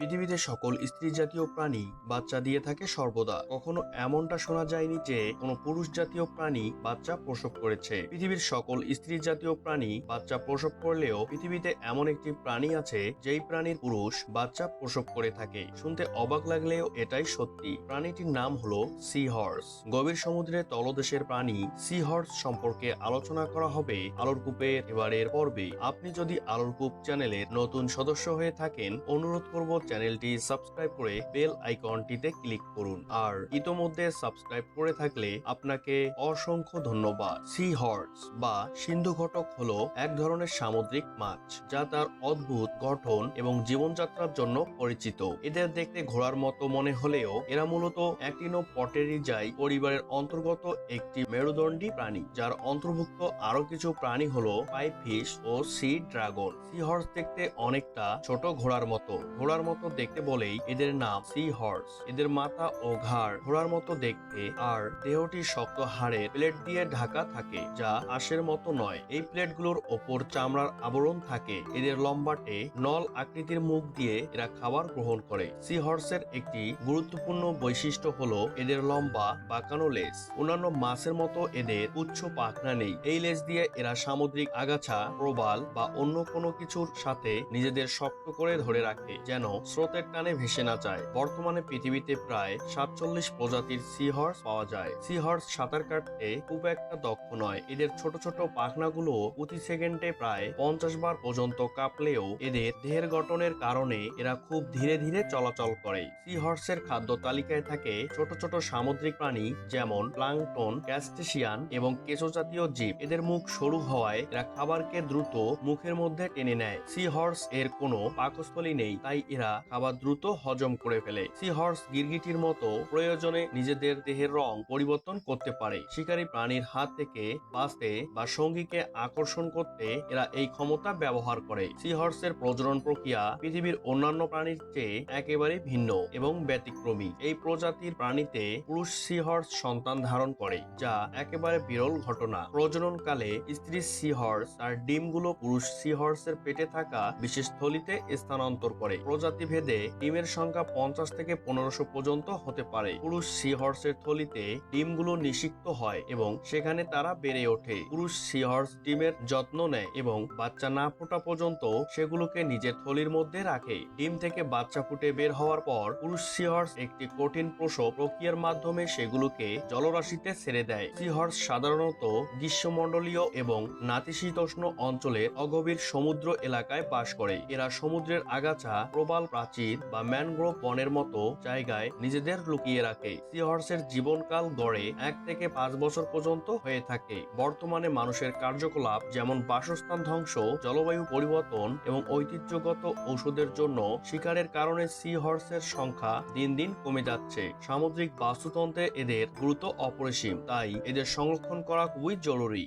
পৃথিবীতে সকল স্ত্রী জাতীয় প্রাণী বাচ্চা দিয়ে থাকে সর্বদা। কখনো এমনটা শোনা যায়নি যে কোনো পুরুষ জাতীয় প্রাণী বাচ্চা প্রসব করেছে। পৃথিবীর সকল স্ত্রী জাতীয় প্রাণী বাচ্চা প্রসব করলেও পৃথিবীতে এমন একটি প্রাণী আছে যেই প্রাণীর পুরুষ বাচ্চা প্রসব করে থাকে। শুনতে অবাক লাগলেও এটাই সত্যি। প্রাণীটির নাম হলো সি হর্স গভীর সমুদ্রের তলদেশের প্রাণী সি হর্স সম্পর্কে আলোচনা করা হবে আলোর কূপের এবারের পর্বে। আপনি যদি আলোর কূপ চ্যানেলের নতুন সদস্য হয়ে থাকেন, অনুরোধ করব চ্যানেলটি সাবস্ক্রাইব করে বেল আইকনটিতে ক্লিক করুন। আর ইতোমধ্যে সাবস্ক্রাইব করে থাকলে আপনাকে অসংখ্য ধন্যবাদ। সি হর্স বা সিন্ধু ঘটক হলো এক ধরনের সামুদ্রিক মাছ যা তার অদ্ভুত গঠন এবং জীবনযাত্রার জন্য পরিচিত। এদের দেখতে ঘোড়ার মতো মনে হলেও এরা মূলত অ্যাক্টিনো পটেরিজাই পরিবারের অন্তর্গত একটি মেরুদণ্ডী প্রাণী, যার অন্তর্ভুক্ত আরও কিছু প্রাণী হলো পাইপ ফিশ ও সি ড্রাগন। সি হর্স দেখতে অনেকটা ছোট ঘোড়ার মতো। ঘোড়ার মতো দেখতে বলেই এদের নাম সি হর্স এদের মাথা ও ঘাড় ঘোড়ার মতো দেখতে আর দেহটি শক্ত হাড়ের প্লেট দিয়ে ঢাকা থাকে, যা আঁশের মতো নয়। এই প্লেটগুলোর ওপর চামড়ার আবরণ থাকে। এদের লম্বাটে নল আকৃতির মুখ দিয়ে এরা খাবার গ্রহণ করে। সি হর্সের একটি গুরুত্বপূর্ণ বৈশিষ্ট্য হলো এদের লম্বা, বাঁকানো লেজ। অন্যান্য মাছের মতো এদের উচ্চ পাখনা নেই। এই লেজ দিয়ে এরা সামুদ্রিক আগাছা, প্রবাল বা অন্য কোনো কিছুর সাথে নিজেদের শক্ত করে ধরে রাখে, যেন স্রোতের টানে ভেসে না যায়। বর্তমানে পৃথিবীতে প্রায় সাতচল্লিশ প্রজাতির সি হর্স পাওয়া যায়। সি হর্স সাঁতার কাটতে খুব একটা দক্ষ নয়। এদের ছোট ছোট পাখনাগুলো প্রতি সেকেন্ডে প্রায় পঞ্চাশ বার পর্যন্ত কাঁপলেও এদের দেহের গঠনের কারণে এরা খুব ধীরে ধীরে চলাচল করে। সি হর্সের খাদ্য তালিকায় থাকে ছোট ছোট সামুদ্রিক প্রাণী যেমন প্লাংটন ক্যাস্টেশিয়ান এবং কেঁচো জাতীয় জীব। এদের মুখ সরু হওয়ায় এরা খাবারকে দ্রুত মুখের মধ্যে টেনে নেয়। সি হর্স এর কোনো পাকস্থলী নেই, তাই এরা খাবার দ্রুত হজম করে ফেলে। সি হর্স গিরগিটির মতো প্রয়োজনে নিজেদের দেহের রং পরিবর্তন করতে পারে। শিকারী প্রাণীর হাত থেকে বাঁচতে বা সঙ্গীকে আকর্ষণ করতে এরা এই ক্ষমতা ব্যবহার করে। সি হর্সের প্রজনন প্রক্রিয়া পৃথিবীর অন্যান্য প্রাণীর চেয়ে একেবারে ভিন্ন এবং ব্যতিক্রমী। এই প্রজাতির প্রাণীতে পুরুষ সি হর্স সন্তান ধারণ করে, যা একেবারে বিরল ঘটনা। প্রজননকালে স্ত্রী সি হর্স তার ডিমগুলো পুরুষ সি হর্সের পেটে থাকা বিশেষ থলিতে স্থানান্তর করে। প্রজাতি ভেদে ডিমের সংখ্যা পঞ্চাশ থেকে পনেরোশো পর্যন্ত হতে পারে। পুরুষ সি হর্সের থলিতে ডিমগুলো নিষিক্ত হয় এবং সেখানে তারা বেড়ে ওঠে। পুরুষ সি হর্স ডিমের যত্ন নেয় এবং বাচ্চা না ফোটা পর্যন্ত সেগুলোকে নিজের থলির মধ্যে রাখে। ডিম থেকে বাচ্চা ফুটে বের হওয়ার পর পুরুষ সি হর্স একটি কঠিন প্রসব প্রক্রিয়ার মাধ্যমে সেগুলোকে জলরাশিতে ছেড়ে দেয়। সি হর্স সাধারণত গ্রীষ্মমণ্ডলীয় এবং নাতিশীতোষ্ণ অঞ্চলের অগভীর সমুদ্র এলাকায় বাস করে। এরা সমুদ্রের আগাছা, প্রবাল প্রাচীর বা ম্যানগ্রোভ বনের মতো জায়গায় নিজেদের লুকিয়ে রাখে। সি হর্সের জীবনকাল গড়ে এক থেকে পাঁচ বছর পর্যন্ত হয়ে থাকে। বর্তমানে মানুষের কার্যকলাপ যেমন বাসস্থান ধ্বংস, জলবায়ু পরিবর্তন এবং ঐতিহ্যগত ঔষধের জন্য শিকারের কারণে সি হর্সের সংখ্যা দিন দিন কমে যাচ্ছে। সামুদ্রিক বাস্তুতন্ত্রে এদের গুরুত্ব অপরিসীম, তাই এদের সংরক্ষণ করা খুবই জরুরি।